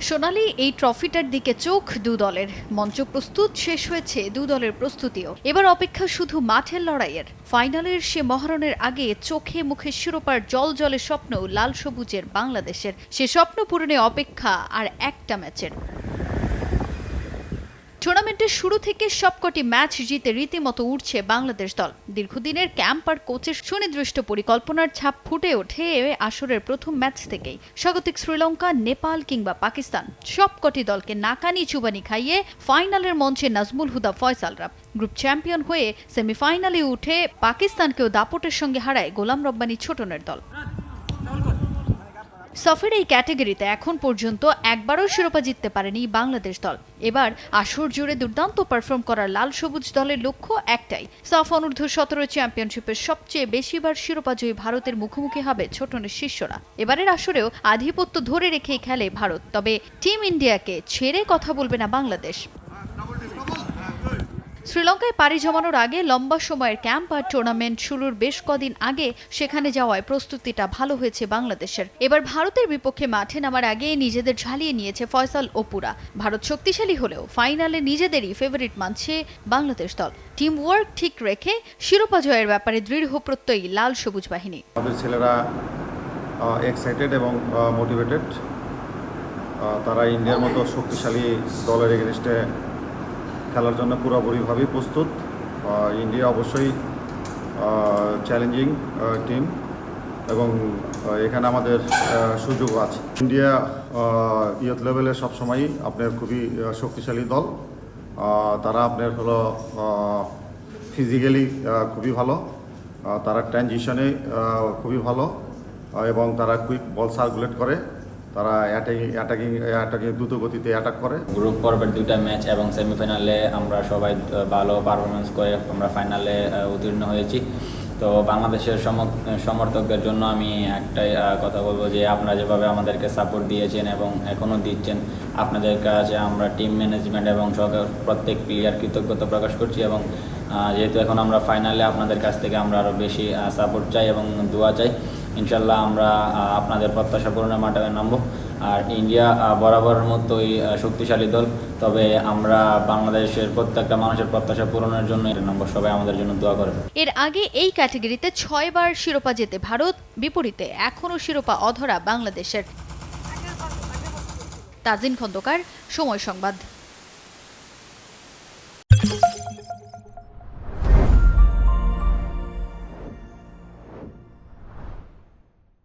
সোনালি এই ট্রফিটার দিকে চোখ দু দলের। মঞ্চ প্রস্তুত শেষ হয়েছে দু দলের প্রস্তুতিও। এবার অপেক্ষা শুধু মাঠের লড়াইয়ের। ফাইনালের সে মহারণের আগে চোখে মুখে শিরোপার জল জলে স্বপ্ন লাল সবুজের বাংলাদেশের। সে স্বপ্ন পূরণে অপেক্ষা আর একটা ম্যাচের। টুর্নামেন্টের শুরু থেকে সবকটি ম্যাচ জিতে রীতিমতো উঠছে বাংলাদেশ দল। দীর্ঘদিনের ক্যাম্প আর কোচের সুনির্দিষ্ট পরিকল্পনার ছাপ ফুটে ওঠে আসরের প্রথম ম্যাচ থেকেই। স্বাগতিক শ্রীলঙ্কা, নেপাল কিংবা পাকিস্তান সবকটি দলকে নাকানি চুবানি খাইয়ে ফাইনালের মঞ্চে নাজমুল হুদা ফয়সালরা। গ্রুপ চ্যাম্পিয়ন হয়ে সেমিফাইনালে উঠে পাকিস্তানকেও দাপটের সঙ্গে হারায় গোলাম রব্বানি ছোটনের দল। সফের এই ক্যাটাগরিতে এখন পর্যন্ত একবারও শিরোপা জিততে পারেনি বাংলাদেশ দল। এবার আসর জুড়ে দুর্দান্ত পারফর্ম করার লাল সবুজ দলের লক্ষ্য একটাই। সাফ অনূর্ধ্ব সতেরো চ্যাম্পিয়নশিপের সবচেয়ে বেশিবার শিরোপা জয়ী ভারতের মুখোমুখি হবে ছোটনের শিষ্যরা। এবারের আসরেও আধিপত্য ধরে রেখেই খেলে ভারত। তবে টিম ইন্ডিয়াকে ছেড়ে কথা বলবে না বাংলাদেশ। শ্রীলঙ্কায় পাড়ি জমানোর আগে লম্বা সময়ের ক্যাম্প আর টুর্নামেন্ট শুরুর বেশ কদিন আগে সেখানে যাওয়ায় প্রস্তুতিটা ভালো হয়েছে বাংলাদেশের। এবার ভারতের বিপক্ষে মাঠে নামার আগে নিজেদের ঝালিয়ে নিয়েছে ফয়সাল ওপুরা। ভারত শক্তিশালী হলেও ফাইনালে নিজেদেরই ফেভারিট মানছে বাংলাদেশ দল। টিম ওয়ার্ক ঠিক রেখে শিরোপা জয়ের ব্যাপারে দৃঢ় প্রত্যয়ী লাল সবুজ বাহিনী। আমাদের ছেলেরা এক্সাইটেড এবং মোটিভেটেড তারা ইন্ডিয়ার মতো শক্তিশালী দলের এগেনস্টে খেলার জন্য পুরোপুরিভাবেই প্রস্তুত। ইন্ডিয়া অবশ্যই চ্যালেঞ্জিং টিম এবং এখানে আমাদের সুযোগ আছে। ইন্ডিয়া ইয়থ লেভেলে সবসময়ই আপনার খুবই শক্তিশালী দল। তারা আপনার হলো ফিজিক্যালি খুবই ভালো। তারা ট্রানজিশনে খুবই ভালো। এবং তারা কুইক বল সার্কুলেট করে। তারা অ্যাটাকিং অ্যাটাকিং দ্রুত গতিতে অ্যাটাক করে। গ্রুপ পর্বের দুইটা ম্যাচ এবং সেমিফাইনালে আমরা সবাই ভালো পারফরমেন্স করে আমরা ফাইনালে উত্তীর্ণ হয়েছি। তো বাংলাদেশের সমর্থকদের জন্য আমি একটাই কথা বলব যে আপনারা যেভাবে আমাদেরকে সাপোর্ট দিয়েছেন এবং এখনও দিচ্ছেন, আপনাদের কাছে আমরা টিম ম্যানেজমেন্ট এবং সকল প্রত্যেক প্লেয়ার কৃতজ্ঞতা প্রকাশ করছি এবং যেহেতু এখন আমরা ফাইনালে আপনাদের কাছ থেকে আমরা আরও বেশি সাপোর্ট চাই এবং দোয়া চাই ইনশাল্লাহ আমরা আপনাদের প্রত্যাশা পূরণের মাঠে নামবো। আর ইন্ডিয়া বরাবরের মতোই শক্তিশালী দল, তবে আমরা বাংলাদেশের প্রত্যেকটা মানুষের প্রত্যাশা পূরণের জন্য এটা নম্বর সবাই আমাদের জন্য দোয়া করবে এর আগে এই ক্যাটাগরিতে ছয়বার শিরোপা জেতে ভারত, বিপরীতে এখনও শিরোপা অধরা বাংলাদেশের। তাজিন খন্দকার, সময় সংবাদ।